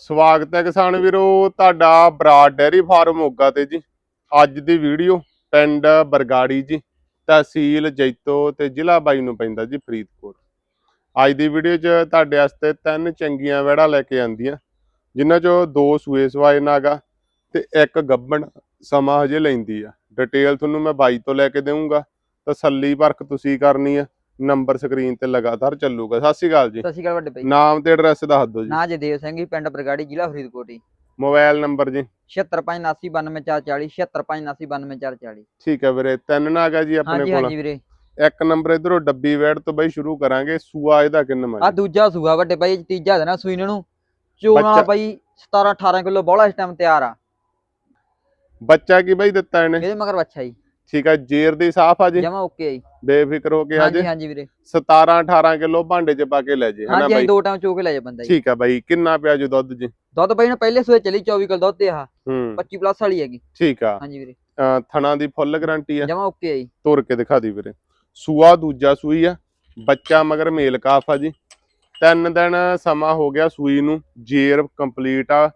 ਸਵਾਗਤ ਹੈ ਕਿਸਾਨ ਵੀਰੋ, ਤੁਹਾਡਾ ਬਰਾਡ ਡੈਰੀ ਫਾਰਮ ਮੋਗਾ ਤੇ ਜੀ। ਅੱਜ ਦੀ ਵੀਡੀਓ ਪਿੰਡ ਬਰਗਾੜੀ ਜੀ, ਤਹਿਸੀਲ ਜੈਤੋ ਤੇ ਜ਼ਿਲ੍ਹਾ ਬਾਈ ਨੂੰ ਪੈਂਦਾ ਜੀ ਫਰੀਦਕੋਟ। ਅੱਜ ਦੀ ਵੀਡੀਓ 'ਚ ਤੁਹਾਡੇ ਵਾਸਤੇ ਤਿੰਨ ਚੰਗੀਆਂ ਵੜਾ ਲੈ ਕੇ ਆਂਦੀਆਂ ਜਿਨ੍ਹਾਂ 'ਚੋਂ ਦੋ ਸੂਏ ਸਵਾਏ ਨਾਗਾ ਤੇ ਇੱਕ ਗੱਬਣ ਸਮਾਂ ਹਜੇ ਲੈਂਦੀ ਆ। ਡਿਟੇਲ ਤੁਹਾਨੂੰ ਮੈਂ ਬਾਈ ਤੋਂ ਲੈ ਕੇ ਦੇਵਾਂਗਾ ਤਸੱਲੀ ਪਰਖ ਤੁਸੀਂ ਕਰਨੀ ਆ। ਨੰਬਰ ਸਕਰੀਨ ਤੇ ਲਗਾਤਾਰ ਚੱਲੂਗਾ। ਸਤਿ ਸ਼੍ਰੀ ਅਕਾਲ ਜੀ। ਸਤਿ ਸ਼੍ਰੀ ਅਕਾਲ ਵੱਡੇ ਭਾਈ। ਨਾਮ ਤੇ ਐਡਰੈਸ ਦੱਸ ਦਿਓ ਜੀ। ਨਾ ਜਦੇਵ ਸਿੰਘ ਜੀ ਪਿੰਡ ਬਰਗਾੜੀ ਜ਼ਿਲ੍ਹਾ ਫਰੀਦਕੋਟ ਜੀ। ਮੋਬਾਈਲ ਨੰਬਰ ਜੀ। 7579929440 7579929440 ਠੀਕ ਹੈ ਵੀਰੇ ਤਿੰਨ ਨਾਗ ਆ ਜੀ ਆਪਣੇ ਕੋਲ ਹਾਂਜੀ ਵੀਰੇ। ਇੱਕ ਨੰਬਰ ਇਧਰੋਂ ਡੱਬੀ ਵੈੜ ਤੋਂ ਬਈ ਸ਼ੁਰੂ ਕਰਾਂਗੇ। ਸੂਆ ਇਹਦਾ ਕਿੰਨਾ ਆ ਮਾ ਦੂਜਾ ਸੂਆ ਵੱਡੇ ਭਾਈ ਤੀਜਾ ਦੇਣਾ ਸੂਈ ਨੂੰ। ਚੋਣਾ ਭਾਈ 17 18 ਕਿਲੋ ਬੋਲਾ ਇਸ ਟਾਈਮ ਤਿਆਰ ਆ। ਬੱਚਾ ਕੀ ਬਈ ਦਿੱਤਾ ਇਹਨੇ? ਇਹਦੇ ਮਗਰ ਬੱਚਾ ਜੀ। ਠੀਕ ਹੈ ਜੇਰ ਦੀ ਸਾਫ਼ ਆ ਜੀ? ਜਮਾ ਓਕੇ ਜੀ। ਬੇਫਿਕਰ ਹੋ ਕੇ ਆ ਜੀ? ਹਾਂਜੀ ਹਾਂਜੀ ਵੀਰੇ। 17 18 ਕਿਲੋ ਭਾਂਡੇ ਚ ਪਾ ਕੇ ਲੈ ਜੇ ਹਨਾ ਹਾਂਜੀ ਹਾਂਜੀ ਬਾਈ? ਦੋ ਟਾਈਮ ਚੋ ਕੇ ਲੈ ਜਾ ਬੰਦਾ ਜੀ। ਠੀਕ ਹੈ ਬਾਈ ਕਿੰਨਾ ਪਿਆ ਜੀ ਦੁੱਧ ਜੀ? ਦੁੱਧ ਭਾਈ ਨੇ ਪਹਿਲੇ ਸੂਏ ਚਲੀ 24 ਕਿਲੋ ਦੁੱਧ ਤੇ ਆ। ਹੂੰ। 25 ਪਲੱਸ ਵਾਲੀ ਹੈਗੀ। ਠੀਕ ਆ। ਹਾਂਜੀ ਵੀਰੇ। ਅਹ ਥਣਾ ਦੀ ਫੁੱਲ ਗਾਰੰਟੀ ਆ। ਜਮਾ ਓਕੇ ਜੀ। ਤੋਰ ਕੇ ਦਿਖਾ ਦੀ ਵੀਰੇ। ਸੂਆ ਦੂਜਾ ਸੂਈ ਆ ਬੱਚਾ ਮਗਰ ਮੇਲ ਕਾਫ ਆ ਜੀ। ਤਿੰਨ ਦਿਨ ਸਮਾਂ ਹੋ ਗਿਆ ਸੂਈ ਨੂੰ ਜੇਰ ਕੰਪਲੀਟ ਆ।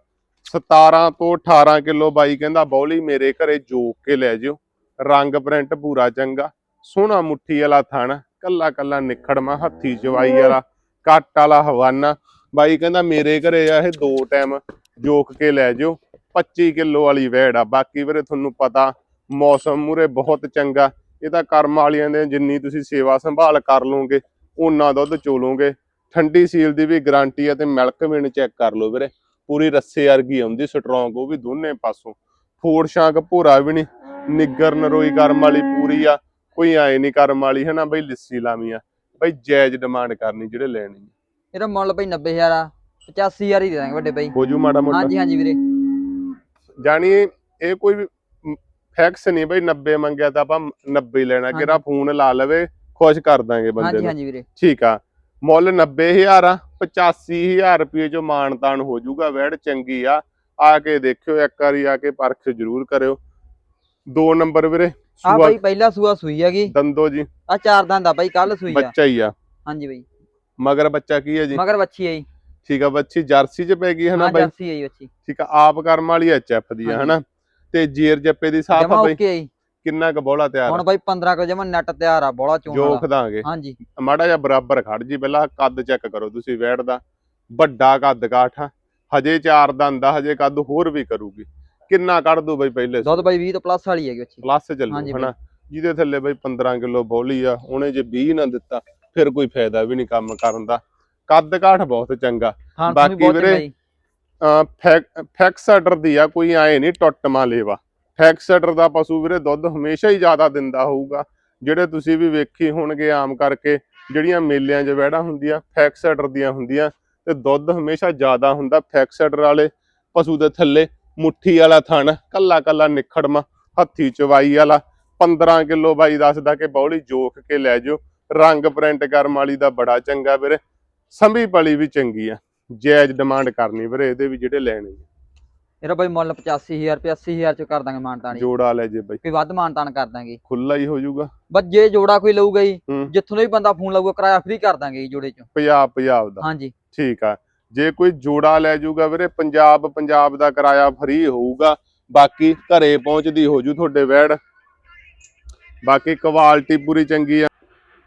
17 ਤੋਂ 18 ਕਿਲੋ ਬਾਈ ਕਹਿੰਦਾ ਬੌਲੀ ਮੇਰੇ ਘਰੇ ਜੋਕ ਕੇ ਲੈ ਜਿਓ। ਰੰਗ ਪ੍ਰਿੰਟ ਪੂਰਾ ਚੰਗਾ ਸੋਹਣਾ ਮੁੱਠੀ ਵਾਲਾ ਥਣ ਕੱਲਾ ਕੱਲਾ ਨਿਖੜਮਾ ਹੱਥੀ ਚਵਾਈ ਵਾਲਾ ਕੱਟ ਵਾਲਾ ਹਵਾਨਾ। ਬਾਈ ਕਹਿੰਦਾ ਮੇਰੇ ਘਰੇ ਆ ਇਹ ਦੋ ਟਾਈਮ ਜੋਕ ਕੇ ਲੈ ਜਿਓ 25 ਕਿਲੋ ਵਾਲੀ ਵੈੜ ਆ। ਬਾਕੀ ਵੀਰੇ ਤੁਹਾਨੂੰ ਪਤਾ ਮੌਸਮ ਮੂਰੇ ਬਹੁਤ ਚੰਗਾ। ਇਹ ਤਾਂ ਕਰਮ ਵਾਲੀਆਂ ਦੇ ਜਿੰਨੀ ਤੁਸੀਂ ਸੇਵਾ ਸੰਭਾਲ ਕਰ ਲਓਗੇ ਉਹਨਾਂ ਦੁੱਧ ਚੋਲੋਗੇ। ਠੰਡੀ ਸੀਲ ਦੀ ਵੀ ਗਾਰੰਟੀ ਹੈ ਤੇ ਮਿਲਕ ਵੀਨ ਚੈੱਕ ਕਰ ਲਓ ਵੀਰੇ। ਪੂਰੀ ਰੱਸੇ ਵਰਗੀ ਆਉਂਦੀ ਸਟਰੋਂਗ ਉਹ ਵੀ ਦੋਨੇ ਪਾਸੋਂ। ਫੋੜ ਸ਼ਾਂਕ ਭੂਰਾ ਵੀ ਨਹੀਂ ਨਿੱਗਰ ਨਰੋਈ ਕਰਮ ਵਾਲੀ ਪੂਰੀ ਆ। ਕੋਈ ਐ ਨਹੀਂ ਕਰਮ ਵਾਲੀ ਹੈ ਨਾ ਬਈ ਲਿੱਸੀ ਲਾਵੀਂ ਆ। ਬਈ ਜਾਇਜ਼ ਡਿਮਾਂਡ ਕਰਨੀ ਜਿਹੜੇ ਲੈਣੀ ਆ। ਇਹਦਾ ਮੁੱਲ ਭਾਈ 90000 ਆ 85000 ਹੀ ਦੇ ਦਾਂਗੇ ਵੱਡੇ ਭਾਈ ਹੋ ਜੂ ਮਾੜਾ ਮੋਟਾ। ਹਾਂਜੀ ਹਾਂਜੀ ਵੀਰੇ। ਜਾਣੀ ਇਹ ਕੋਈ ਫੈਕਸ ਨਹੀਂ ਬਈ 90 ਮੰਗਿਆ ਤਾਂ ਆਪਾਂ 90 ਹੀ ਲੈਣਾ। ਕਿਹੜਾ ਫੋਨ ਲਾ ਲਵੇ ਖੁਸ਼ ਕਰ ਦਾਂਗੇ ਬੰਦੇ ਹਾਂਜੀ ਨੂੰ। ਹਾਂਜੀ ਵੀਰੇ। ਠੀਕ ਆ। ਮੁੱਲ 90000 ਆ 85000 ਰੁਪਏ ਚੋਂ ਮਾਨਤਾਨ ਹੋ ਜਾਊਗਾ ਵੈੜ ਚੰਗੀ ਆ। ਆ ਕੇ ਦੇਖਿਓ ਇੱਕ ਵਾਰੀ ਆ ਕੇ ਪਰਖ ਜ਼ਰੂਰ ਕਰਿਓ। ਦੋ ਨੰਬਰ ਵੀਰੇ ਆ ਭਾਈ ਪਹਿਲਾ ਸੂਆ ਸੂਈ ਹੈਗੀ। ਦੰਦੋ ਜੀ। ਆ ਚਾਰ ਦੰਦ ਆ ਭਾਈ ਕੱਲ ਸੂਈ ਆ। ਬੱਚਾ ਹੀ ਆ। ਹਾਂਜੀ ਭਾਈ ਮਗਰ ਬੱਚਾ ਕੀ ਹੈ ਜੀ? ਮਗਰ ਬੱਚੀ ਆਈ ਠੀਕ ਆ ਬੱਚੀ ਜਰਸੀ ਚ ਪੈ ਗਈ ਹੈ ਨਾ ਹਾਂ ਬਾਈ? ਜਰਸੀ ਆਈ ਬੱਚੀ। ਠੀਕ ਆ ਆਪ ਕਰਮ ਵਾਲੀ ਐਚ ਐਫ ਦੀ ਆ ਹਾਂਜੀ। ਹਨਾ? ਤੇ ਜੇਰ ਜੱਪੇ ਦੀ ਸਾਫ਼ ਆ ਬਾਈ? ਕਿੰਨਾ ਕ ਬੋਲਾ ਤਿਆਰ ਹੁਣ? ਭਾਈ 15 ਕਿਲੋ ਜਮਾ ਨੈਟ ਤਿਆਰ ਆ ਬੋਲਾ ਚੋਣ ਜੋਖ ਦਾਂਗੇ। ਹਾਂਜੀ। ਮਾੜਾ ਜਿਹਾ ਬਰਾਬਰ ਖੜ ਜੀ ਪਹਿਲਾਂ ਕੱਦ ਚੈੱਕ ਕਰੋ ਤੁਸੀਂ ਵੈੜ ਦਾ। ਵੱਡਾ ਕੱਦ ਕਾਠ ਹਜੇ ਚਾਰ ਦੰਦ ਆ ਹਜੇ ਕੱਦ ਹੋਰ ਵੀ ਕਰੂਗੀ। ਕਿੰਨਾ ਕੱਢ ਦੂ ਬਈ ਪਹਿਲੇ ਦੁੱਧ ਭਾਈ 20 ਤੋਂ ਪਲੱਸ ਵਾਲੀ ਹੈਗੀ ਬੱਚੀ ਪਲੱਸ ਚੱਲੂ ਹਨਾ? ਜਿਹਦੇ ਥੱਲੇ ਬਈ 15 ਕਿਲੋ ਬੋਲੀ ਆ ਉਹਨੇ ਜੇ 20 ਨਾ ਦਿੱਤਾ ਫਿਰ ਕੋਈ ਫਾਇਦਾ ਵੀ ਨਹੀਂ ਕੰਮ ਕਰਨ ਦਾ। ਕੱਦ ਕਾਠ ਬਹੁਤ ਚੰਗਾ। ਬਾਕੀ ਵੀਰੇ ਵੀਰੇ, ਫੈਕਸਟਰ ਦੀ ਆ ਕੋਈ ਆਏ ਨਹੀਂ ਟੁੱਟਮਾ ਲੇਵਾ ਫੈਕਸਟਰ ਦਾ ਪਸ਼ੂ ਵੀਰੇ ਦੁੱਧ ਹਮੇਸ਼ਾ ਹੀ ਜ਼ਿਆਦਾ ਦਿੰਦਾ ਹੋਊਗਾ। ਜਿਹੜੇ ਤੁਸੀਂ ਵੀ ਵੇਖੀ ਹੋਣਗੇ ਆਮ ਕਰਕੇ ਜਿਹੜੀਆਂ ਮੇਲਿਆਂ 'ਚ ਵਹਿੜਾਂ ਹੁੰਦੀਆਂ ਫੈਕਸਟਰ ਦੀਆਂ ਹੁੰਦੀਆਂ ਤੇ ਦੁੱਧ ਹਮੇਸ਼ਾ ਜ਼ਿਆਦਾ ਹੁੰਦਾ ਫੈਕਸਟਰ ਵਾਲੇ ਪਸ਼ੂ ਦੇ ਥੱਲੇ। ਮੁੱਠੀ ਵਾਲਾ ਥਣ ਕੱਲਾ ਕੱਲਾ ਨਿਖੜਮਾ ਹੱਥੀ ਚਵਾਈ ਵਾਲਾ। 15 ਕਿਲੋ ਬਾਈ ਦੱਸਦਾ ਕਿ ਬੌਲੀ ਜੋਖ ਕੇ ਲੈ ਜਾਓ। ਰੰਗ ਪ੍ਰਿੰਟ ਕਰਮ ਵਾਲੀ ਦਾ ਬੜਾ ਚੰਗਾ ਵੀਰੇ। ਸੰਭੀ ਪਲੀ ਵੀ ਚੰਗੀ ਆ। ਜਾਇਜ਼ ਡਿਮਾਂਡ ਕਰਨੀ ਵੀਰੇ ਇਹਦੇ ਵੀ ਜਿਹੜੇ ਲੈਣੇ। ਇਹਦਾ ਭਾਈ ਮੁੱਲ 85000 ਰੁਪਏ 80000 ਚ ਕਰ ਦਾਂਗੇ ਮਾਨਤਾਣੀ ਜੋੜਾ ਲੈ ਜੇ ਬਾਈ। ਕੋਈ ਵੱਧ ਮਾਨਤਾਨ ਕਰ ਦਾਂਗੇ। ਖੁੱਲਾ ਹੀ ਹੋ ਜਾਊਗਾ। ਬਸ ਜੇ ਜੋੜਾ ਕੋਈ ਲਊਗਾ ਜੀ। ਜਿੱਥੋਂ ਵੀ ਬੰਦਾ ਫੋਨ ਲਾਊਗਾ ਕਿਰਾਇਆ ਫ੍ਰੀ ਕਰ ਦਾਂਗੇ ਜੀ ਜੋੜੇ ਚੋਂ। ਪੰਜਾਬ ਪੰਜਾਬ ਦਾ ਹਾਂਜੀ। ਠੀਕ ਆ। ਜੇ ਕੋਈ ਜੋੜਾ ਲੈ ਜਾਊਗਾ ਵੀਰੇ, ਪੰਜਾਬ ਪੰਜਾਬ ਦਾ ਕਿਰਾਇਆ ਫ੍ਰੀ ਹੋਊਗਾ। ਬਾਕੀ ਘਰੇ ਪਹੁੰਚਦੀ ਹੋ ਜੂ ਤੁਹਾਡੇ ਵੈੜ ਬਾਕੀ ਕੁਆਲਿਟੀ ਪੂਰੀ ਚੰਗੀ ਆ।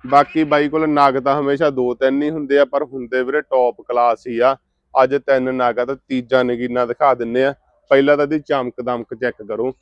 ਬਾਕੀ ਬਾਈ ਕੋਲ ਨਗ ਤਾਂ ਹਮੇਸ਼ਾ ਦੋ ਤਿੰਨ ਹੀ ਹੁੰਦੇ ਆ, ਪਰ ਹੁੰਦੇ ਵੀਰੇ ਟੌਪ ਕਲਾਸ ਹੀ ਆ। ਅੱਜ ਤਿੰਨ ਨਗ ਤਾਂ ਤੀਜਾ ਨਗੀਨਾ ਦਿਖਾ ਦਿੰਨੇ ਆ। ਪਹਿਲਾਂ ਤਾਂ ਇਹਦੀ ਚਮਕ ਦਮਕ ਚੈੱਕ ਕਰੋ।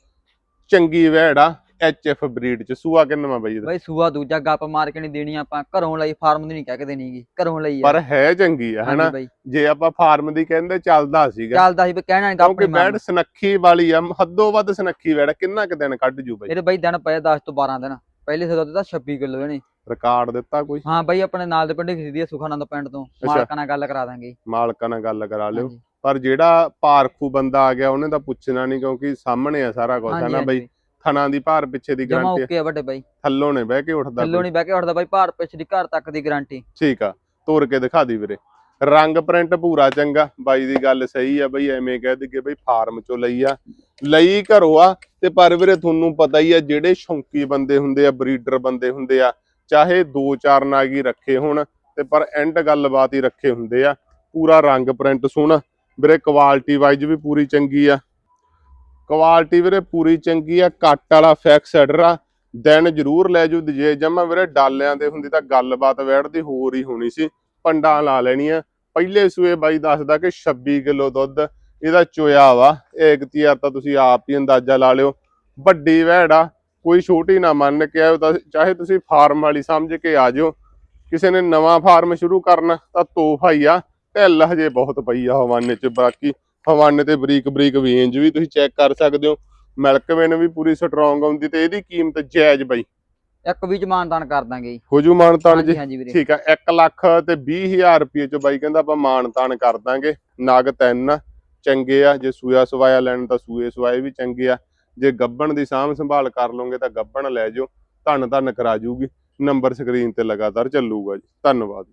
ਚੰਗੀ ਵੈੜ ਆ। ਐਫ ਬਰੀਡ ਚ ਸੂਆ ਕਿੰਨਾ ਬਾਈ ਇਹਦਾ? ਭਾਈ ਸੂਆ ਦੂਜਾ ਗੱਪ ਮਾਰ ਕੇ ਨਹੀਂ ਦੇਣੀ ਆਪਾਂ ਘਰੋਂ ਲਈ ਫਾਰਮ ਦੀ ਨਹੀਂ ਕਹਿ ਕੇ ਦੇਣੀਗੀ ਘਰੋਂ ਲਈ ਪਰ ਹੈ ਚੰਗੀ ਆ ਹਨਾ? ਬਾਈ। ਜੇ ਆਪਾਂ ਫਾਰਮ ਦੀ ਕਹਿੰਦੇ ਚੱਲਦਾ ਸੀਗਾ। ਚੱਲਦਾ ਸੀ ਵੀ ਕਹਿਣਾ ਨਹੀਂ ਕਿਉਂਕਿ ਬੈਡ ਸਨੱਖੀ ਵਾਲੀ ਆ ਹੱਦੋਂ ਵੱਧ ਸਨੱਖੀ ਵੈੜ ਕਿੰਨਾ ਕੁ ਦਿਨ ਕੱਢ ਜੂ ਬਾਈ? ਇਹਦੇ ਬਾਈ ਦਿਨ ਪਏ 10 ਤੋਂ 12 ਦਿਨ ਪਹਿਲੇ ਸੇ ਦੁੱਧ ਦਾ 26 ਕਿਲੋ ਇਹਨੇ। ਰਿਕਾਰਡ ਦਿੱਤਾ ਕੋਈ? ਹਾਂ ਬਾਈ ਆਪਣੇ ਨਾਲ ਦੇ ਪਿੰਡ ਖਰੀਦੀ ਆ ਸੁਖਾਨੰਦ ਪਿੰਡ ਤੋਂ। ਮਾਲਕਾਂ ਨਾਲ ਗੱਲ ਕਰਾ ਦਾਂਗੇ। ਮਾਲਕਾਂ ਨਾਲ ਗੱਲ ਕਰਾ ਲਿਓ। ਪਰ ਜਿਹੜਾ ਪਾਰਖੂ ਬੰਦਾ ਆ ਗਿਆ ਉਹਨੇ ਤਾਂ ਪੁੱਛਣਾ ਨਹੀਂ ਕਿਉਂਕਿ ਸਾਹਮਣੇ ਆ ਸਾਰਾ ਕੁਝ ਹੈ ਨਾ ਬਾਈ? ਥਣਾ ਦੀ ਭਾਰ ਪਿੱਛੇ ਦੀ ਜਮਾ ਗਾਰੰਟੀ ਓਕੇ ਆ ਵੱਡੇ ਬਾਈ। ਥੱਲੋਂ ਨੇ ਬਹਿ ਕੇ ਉੱਠਦਾ ਥੱਲੋਂ। ਨਹੀਂ ਬਹਿ ਕੇ ਉੱਠਦਾ ਬਾਈ ਭਾਰ ਪਿਛਲੀ ਘਰ ਤੱਕ ਦੀ ਗਾਰੰਟੀ ਠੀਕ ਆ ਤੋਰ ਕੇ ਦਿਖਾ ਦੀ ਵੀਰੇ। ਰੰਗ ਪ੍ਰਿੰਟ ਪੂਰਾ ਚੰਗਾ ਬਾਈ ਦੀ ਗੱਲ ਸਹੀ ਆ ਬਈ ਐਵੇਂ ਕਹਿ ਦਈਏ ਬਈ ਫਾਰਮ ਚੋਂ ਲਈ ਆ। ਲਈ ਘਰੋਂ ਆ ਤੇ ਪਰ ਵੀਰੇ ਤੁਹਾਨੂੰ ਪਤਾ ਹੀ ਆ ਜਿਹੜੇ ਸ਼ੌਂਕੀ ਬੰਦੇ ਹੁੰਦੇ ਆ ਬਰੀਡਰ ਬੰਦੇ ਹੁੰਦੇ ਆ ਚਾਹੇ ਦੋ ਚਾਰ ਨਾਗੀ ਰੱਖੇ ਹੋਣ ਤੇ ਪਰ ਐਂਡ ਗੱਲਬਾਤ ਹੀ ਰੱਖੇ ਹੁੰਦੇ ਆ। ਪੂਰਾ ਰੰਗ ਪ੍ਰਿੰਟ ਸੋਹਣਾ। ਵੀਰੇ ਕੁਆਲਿਟੀ ਵਾਈਜ਼ ਵੀ ਪੂਰੀ ਚੰਗੀ ਆ। ਕੁਆਲਿਟੀ ਵੀਰੇ ਪੂਰੀ ਚੰਗੀ ਆ, ਕੱਟ ਵਾਲਾ ਫੈਕਸ ਹੈਡਰ ਆ। ਦਿਨ ਜ਼ਰੂਰ ਲੈ ਜੂ ਜੇ ਜਮਾ ਵੀਰੇ ਡਾਲਿਆਂ ਦੇ ਹੁੰਦੀ ਤਾਂ ਗੱਲਬਾਤ ਵੈੜਦੀ ਹੋਰ ਹੀ ਹੋਣੀ ਸੀ। ਪੰਡਾਂ ਲਾ ਲੈਣੀਆਂ। ਪਹਿਲੇ ਸੂਏ ਬਾਈ ਦੱਸਦਾ ਕਿ 26 ਕਿਲੋ ਦੁੱਧ, ਇਹਦਾ ਚੋਇਆ ਵਾ। ਇਹ ਇਕਤੀਆਰ ਤਾਂ ਤੁਸੀਂ ਆਪ ਹੀ ਅੰਦਾਜ਼ਾ ਲਾ ਲਿਓ। ਵੱਡੀ ਵੈੜ ਆ, ਕੋਈ ਛੋਟੀ ਨਾ ਮੰਨ ਕੇ ਆਇਓ ਤਾਂ ਚਾਹੇ ਤੁਸੀਂ ਫਾਰਮ ਵਾਲੀ ਸਮਝ ਕੇ ਆ ਜਿਓ। ਕਿਸੇ ਨੇ ਨਵਾਂ ਫਾਰਮ ਸ਼ੁਰੂ ਕਰਨਾ ਤਾਂ ਤੋਹਫਾ ਹੀ ਆ। ਢਿੱਲ ਹਜੇ ਬਹੁਤ ਪਈ ਆ ਹਵਾਨੇ ਚ, ਬਾਕੀ ਹਵਾਨੇ ਤੇ ਬਰੀਕ ਬਰੀਕ ਵੇਂਜ ਵੀ ਤੁਸੀਂ ਚੈੱਕ ਕਰ ਸਕਦੇ ਹੋ। ਮਿਲਕ ਵੇਨ ਵੀ ਪੂਰੀ ਸਟਰੋਂਗ ਆਉਂਦੀ ਤੇ ਇਹਦੀ ਕੀਮਤ ਜਾਇਜ਼ ਬਈ। ਇੱਕ ਵੀ ਮਾਨਤਾਨ ਕਰ ਦਾਂਗੇ ਜੀ। ਹੋ ਜੂ ਮਾਨਤਾਨ ਜੀ। ਠੀਕ ਆ 1 ਲੱਖ ਤੇ 20000 ਰੁਪਏ ਚ ਬਾਈ ਕਹਿੰਦਾ ਆਪਾਂ ਮਾਨਤਾਨ ਕਰ ਦਾਂਗੇ। ਨਗ ਤਿੰਨ ਚੰਗੇ ਆ ਜੇ ਸੂਆ ਸਵਾਇਆ ਲੈਣ ਤਾਂ ਸੂਏ ਸਵਾਏ ਵੀ ਚੰਗੇ ਆ। ਜੇ ਗੱਬਣ ਦੀ ਸਾਂਭ ਸੰਭਾਲ ਕਰ ਲਓਗੇ ਤਾਂ ਗੱਬਣ ਲੈ ਜਾਓ ਧੰਨ ਧੰਨ ਕਰਾ ਜੂਗੀ ਨੰਬਰ ਸਕਰੀਨ ਤੇ ਲਗਾਤਾਰ ਚੱਲੂਗਾ ਜੀ। ਧੰਨਵਾਦ।